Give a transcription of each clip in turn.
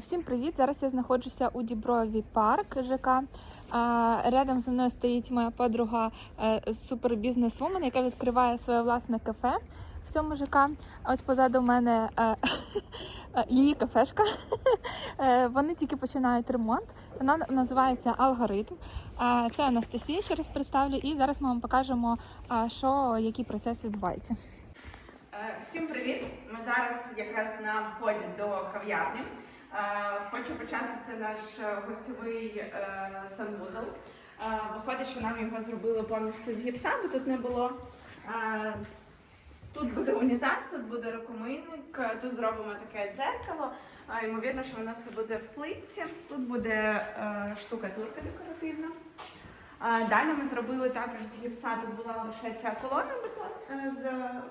Всім привіт! Зараз я знаходжуся у Діброві парк ЖК. Рядом зі мною стоїть моя подруга е, супербізнес-вумен, яка відкриває своє власне кафе в цьому ЖК. Ось позаду мене е, її кафешка. Е, Вони тільки починають ремонт. Вона називається Алгоритм. Це Анастасія, ще раз представлю, і зараз ми вам покажемо, що який процес відбувається. Всім привіт! Ми зараз якраз на вході до кав'ярні. Е, Хочу почати це наш е, гостьовий е, санвузол. Виходить, що нам його зробили повністю з гіпса, бо тут не було. Тут буде унітаз, тут буде рукомийник, тут зробимо таке дзеркало. Ймовірно, що воно все буде в плитці. Тут буде штукатурка декоративна. Далі ми зробили також з гіпса, тут була лише ця колона е, з е,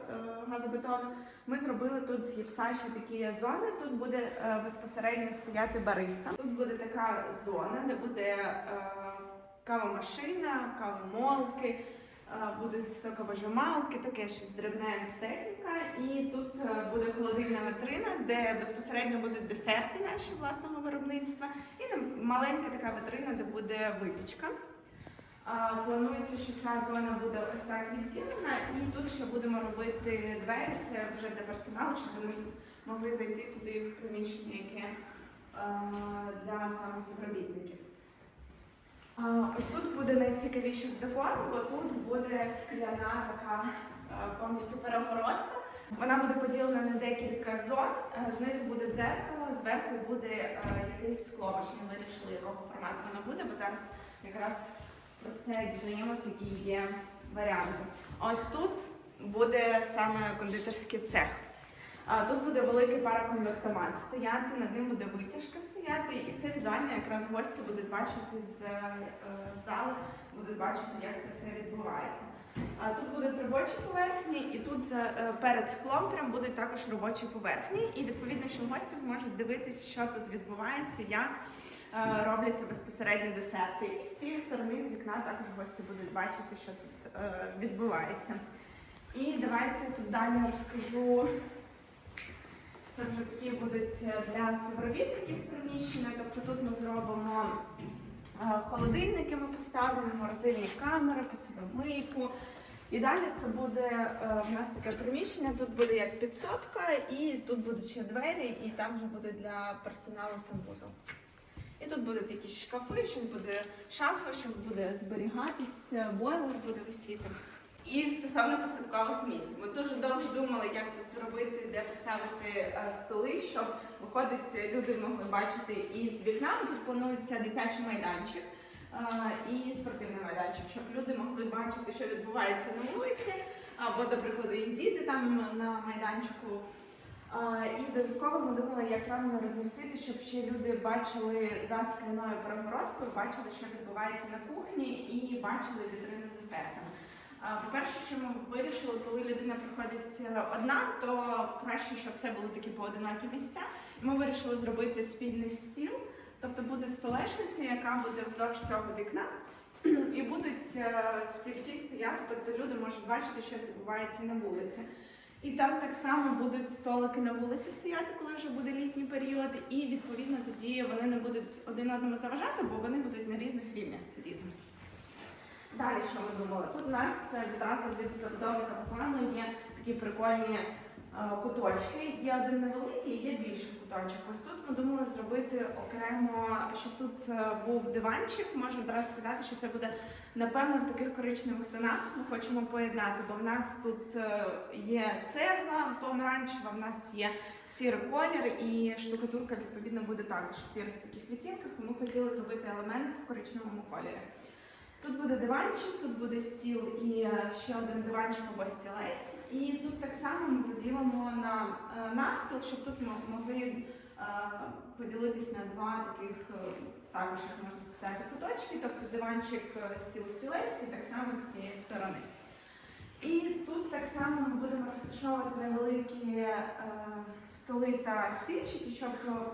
газобетону. Ми зробили тут з гіпса ще такі зони. Тут буде е, безпосередньо стояти бариста. Тут буде така зона, де буде кавомашина, кавомолки, будуть соковижималки, таке щось дрібне техніка. І тут буде холодильна витрина, де безпосередньо будуть десерти наші власного виробництва. І маленька така витрина, де буде випічка. Планується, що ця зона буде ось так відділена, і тут ще будемо робити двері. Це вже для персоналу, щоб вони могли зайти туди в приміщення, яке для саме співробітників. Ось тут буде найцікавіше з декору, бо тут буде скляна така повністю перегородка. Вона буде поділена на декілька зон. Е, Знизу буде дзеркало, зверху буде е, якесь скло. Ми вирішили, якого формату воно буде, бо зараз якраз про це дізнаємося, які є варіанти. Ось тут буде саме кондитерський цех. Тут буде великий параконвектомат стояти, над ним буде витяжка стояти, і це візуально якраз гості будуть бачити з е, зали, будуть бачити, як це все відбувається. Тут будуть робочі поверхні, і тут е, перед склом прям будуть також робочі поверхні. І відповідно, що гості зможуть дивитися, що тут відбувається, як робляться безпосередньо десерти. І з цієї сторони з вікна також гості будуть бачити, що тут е, відбувається. І давайте тут далі розкажу. Це вже такі будуть для співробітників приміщення. Тобто тут ми зробимо е, холодильники, ми поставимо морозильні камери, посудомийку. І далі це буде е, в нас таке приміщення. Тут буде як підсобка, і тут будуть ще двері, і там вже буде для персоналу санвузол. І тут будуть якісь шкафи, щось буде шафа, що буде зберігатися, бойлер буде висіти. І стосовно посадкових місць, ми дуже довго думали, як тут зробити, де поставити е, столи, щоб виходить, люди могли бачити і з вікна. Тут планується дитячий майданчик е, і спортивний майданчик, щоб люди могли бачити, що відбувається на вулиці, або, до прикладу, їх діти там на майданчику. І додатково ми думали, як правильно розмістити, щоб ще люди бачили за скляною перегородкою, бачили, що відбувається на кухні, і бачили вітрину з десертами. По-перше, що ми вирішили, коли людина приходить е, одна, то краще, щоб це були такі поодинокі місця. Ми вирішили зробити спільний стіл, тобто буде столешниця, яка буде вздовж цього вікна. І будуть е, стільці стояти, тобто люди можуть бачити, що відбувається на вулиці. І там так само будуть столики на вулиці стояти, коли вже буде літній період, і відповідно тоді вони не будуть один одному заважати, бо вони будуть на різних рівнях сидіти. Далі що ми думали? Тут у нас е, відразу від забудовника плану є такі прикольні куточки. Є один невеликий, є більший куточок. Ось тут ми думали зробити окремо, щоб тут е, був диванчик. Можу одразу сказати, що це буде напевно в таких коричневих тонах. Ми хочемо поєднати, бо в нас тут е, є цегла помаранчева, в нас є сірий колір, і штукатурка відповідно буде також в сірих таких відтінках. Ми хотіли зробити елемент в коричневому кольорі. Тут буде диванчик, тут буде стіл і е, ще один диванчик або стілець. І тут так само ми поділимо на е, навпіл, щоб тут мо- могли е, поділитись на два таких, також як можна сказати, куточки, тобто диванчик, стіл, стілець, і так само з цієї сторони. І тут так само ми будемо розташовувати невеликі е, столи та стільчики, щоб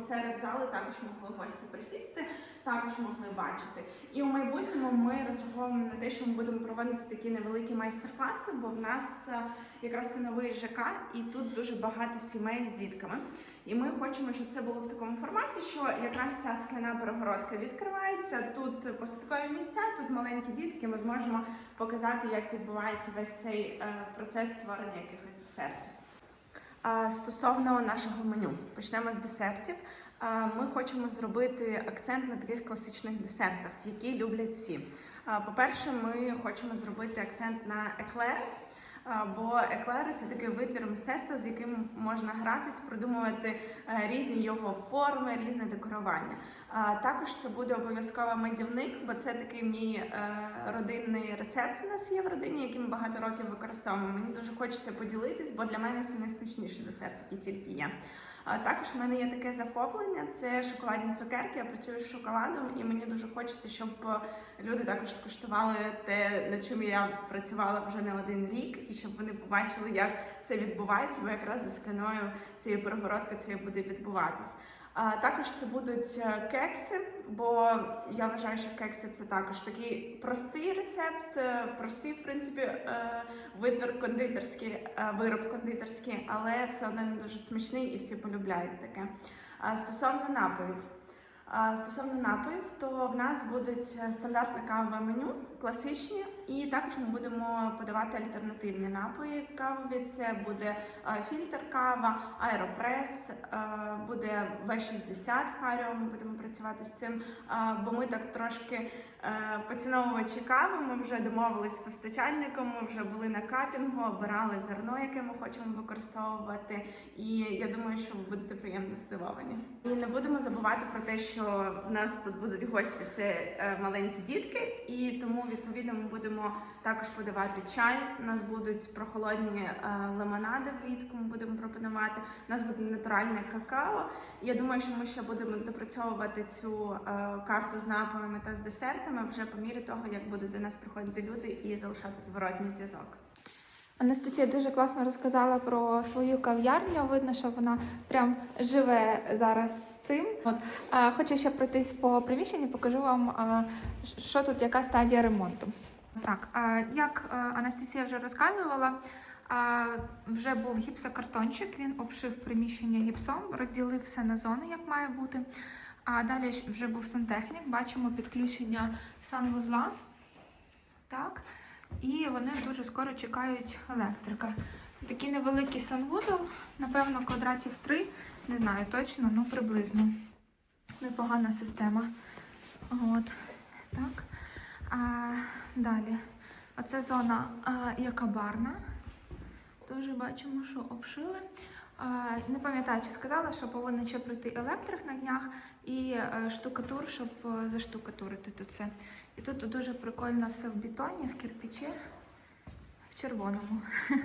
серед зали також могли гості присісти, також могли бачити. І у майбутньому ми розраховуємо на те, що ми будемо проводити такі невеликі майстер-класи, бо в нас е, якраз це новий ЖК, і тут дуже багато сімей з дітками. І ми хочемо, щоб це було в такому форматі, що якраз ця скляна перегородка відкривається. Тут посадкові місця, тут маленькі дітки. Ми зможемо показати, як відбувається весь цей е, процес створення якихось десертів. Стосовно нашого меню, почнемо з десертів. Ми хочемо зробити акцент на таких класичних десертах, які люблять всі. По-перше, ми хочемо зробити акцент на еклери, бо еклери це такий витвір мистецтва, з яким можна гратись, продумувати е, різні його форми, різне декорування. Також це буде обов'язково медівник, бо це такий мій е, родинний рецепт. У нас є в родині, який ми багато років використовуємо. Мені дуже хочеться поділитись, бо для мене це найсмачніший десерт, який тільки є. Також в мене є таке захоплення: це шоколадні цукерки. Я працюю з шоколадом, і мені дуже хочеться, щоб е, люди також скуштували те, над чим я працювала вже не один рік, і щоб вони побачили, як це відбувається, бо якраз за скляною цієї перегородки це буде відбуватись. Також це будуть е, кекси, бо я вважаю, що кекси це також такий простий рецепт, е, простий, в принципі, е, витвір кондитерський, вироб кондитерський, але все одно він дуже смачний і всі полюбляють таке. Стосовно напоїв. Стосовно напоїв, то в нас буде стандартне кавове меню, класичні, і також ми будемо подавати альтернативні напої кавові. Це буде е, фільтр кава, аеропрес, е, буде В60 Харіо. Ми будемо працювати з цим, е, бо ми так трошки поціновувачі кави. Ми вже домовились з постачальником. Ми вже були на капінгу, обирали зерно, яке ми хочемо використовувати. І я думаю, що ви будете приємно здивовані. І не будемо забувати про те, що в нас тут будуть гості. Це маленькі дітки, і тому відповідно ми будемо також подавати чай. У нас будуть прохолодні е, лимонади влітку. Ми будемо пропонувати. У нас буде натуральне какао. Я думаю, що ми ще будемо допрацьовувати цю е, карту з напоями та з десертами вже по мірі того, як будуть до нас приходити люди і залишати зворотній зв'язок. Анастасія дуже класно розказала про свою кав'ярню. Видно, що вона прям живе зараз з цим. От хочу ще пройтись по приміщенню, покажу вам, що тут, яка стадія ремонту. Так, як Анастасія вже розказувала, вже був гіпсокартончик, він обшив приміщення гіпсом, розділив все на зони, як має бути. А далі вже був сантехнік, бачимо підключення санвузла. Так. І вони дуже скоро чекають електрика. Такий невеликий санвузол, напевно, квадратів 3, не знаю точно, ну приблизно. Непогана система. От. Так. А, далі. Оце зона, а, яка барна. Теж бачимо, що обшили. Не пам'ятаю, чи сказала, що повинен ще прийти електрик на днях і е, штукатур, щоб е, заштукатурити тут це. І тут дуже прикольно все в бетоні, в кирпичі, в червоному.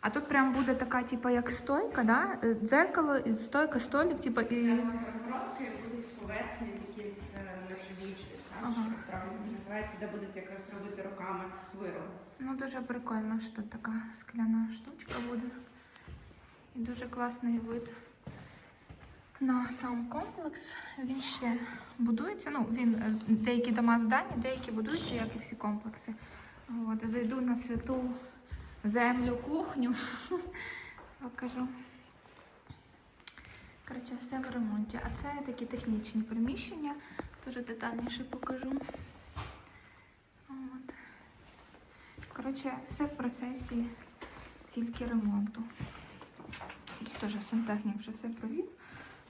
А тут прям буде така, типу, як стойка, да? Дзеркало, стойка, столик, типу, і. Перегородки будуть поверхні такі з е, нержавіючої, Ага. знаєш, як правильно називається, де будуть якраз робити руками вироби. Ну, дуже прикольно, що така скляна штучка буде. І дуже класний вид на сам комплекс. Він ще будується. Ну, він е, деякі дома здані, деякі будуються, як і всі комплекси. От, зайду на святу землю, кухню. Покажу. Коротше, все в ремонті. А це такі технічні приміщення. Дуже детальніше покажу. От. Коротше, все в процесі тільки ремонту. Тут теж сантехнік вже все провів.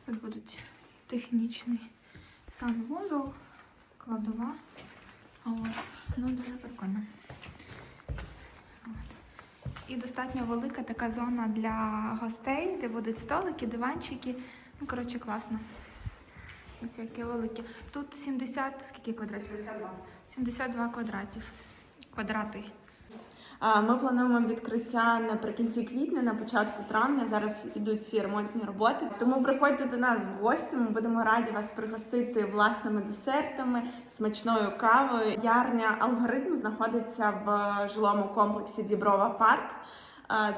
Тут будуть технічний санвузол, кладова. От. Ну, дуже прикольно. От. І достатньо велика така зона для гостей, де будуть столики, диванчики. Ну, коротше, класно. Ось яке велике. Тут 70, скільки квадратів? 52. 72 квадратів. Квадрати. Ми плануємо відкриття наприкінці квітня, на початку травня. Зараз йдуть всі ремонтні роботи. Тому приходьте до нас в гості. Ми будемо раді вас пригостити власними десертами, смачною кавою. Ярня алгоритм знаходиться в жилому комплексі Діброва Парк.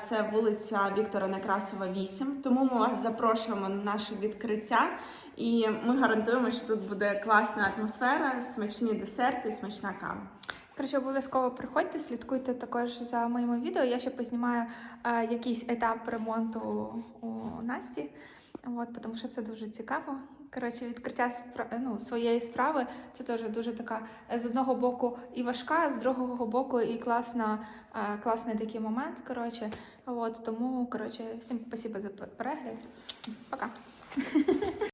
Це вулиця Віктора Некрасова, 8. Тому ми вас запрошуємо на наше відкриття. І ми гарантуємо, що тут буде класна атмосфера, смачні десерти смачна кава. Коротше, обов'язково приходьте, слідкуйте також за моїми відео. Я ще познімаю е, якийсь етап ремонту у Насті. От, тому що це дуже цікаво. Коротше, відкриття спра- ну, своєї справи це теж дуже така е, з одного боку і важка, з другого боку і класна, е, класний такий момент. Коротше, от, тому коротше, всім спасибо за перегляд. Пока.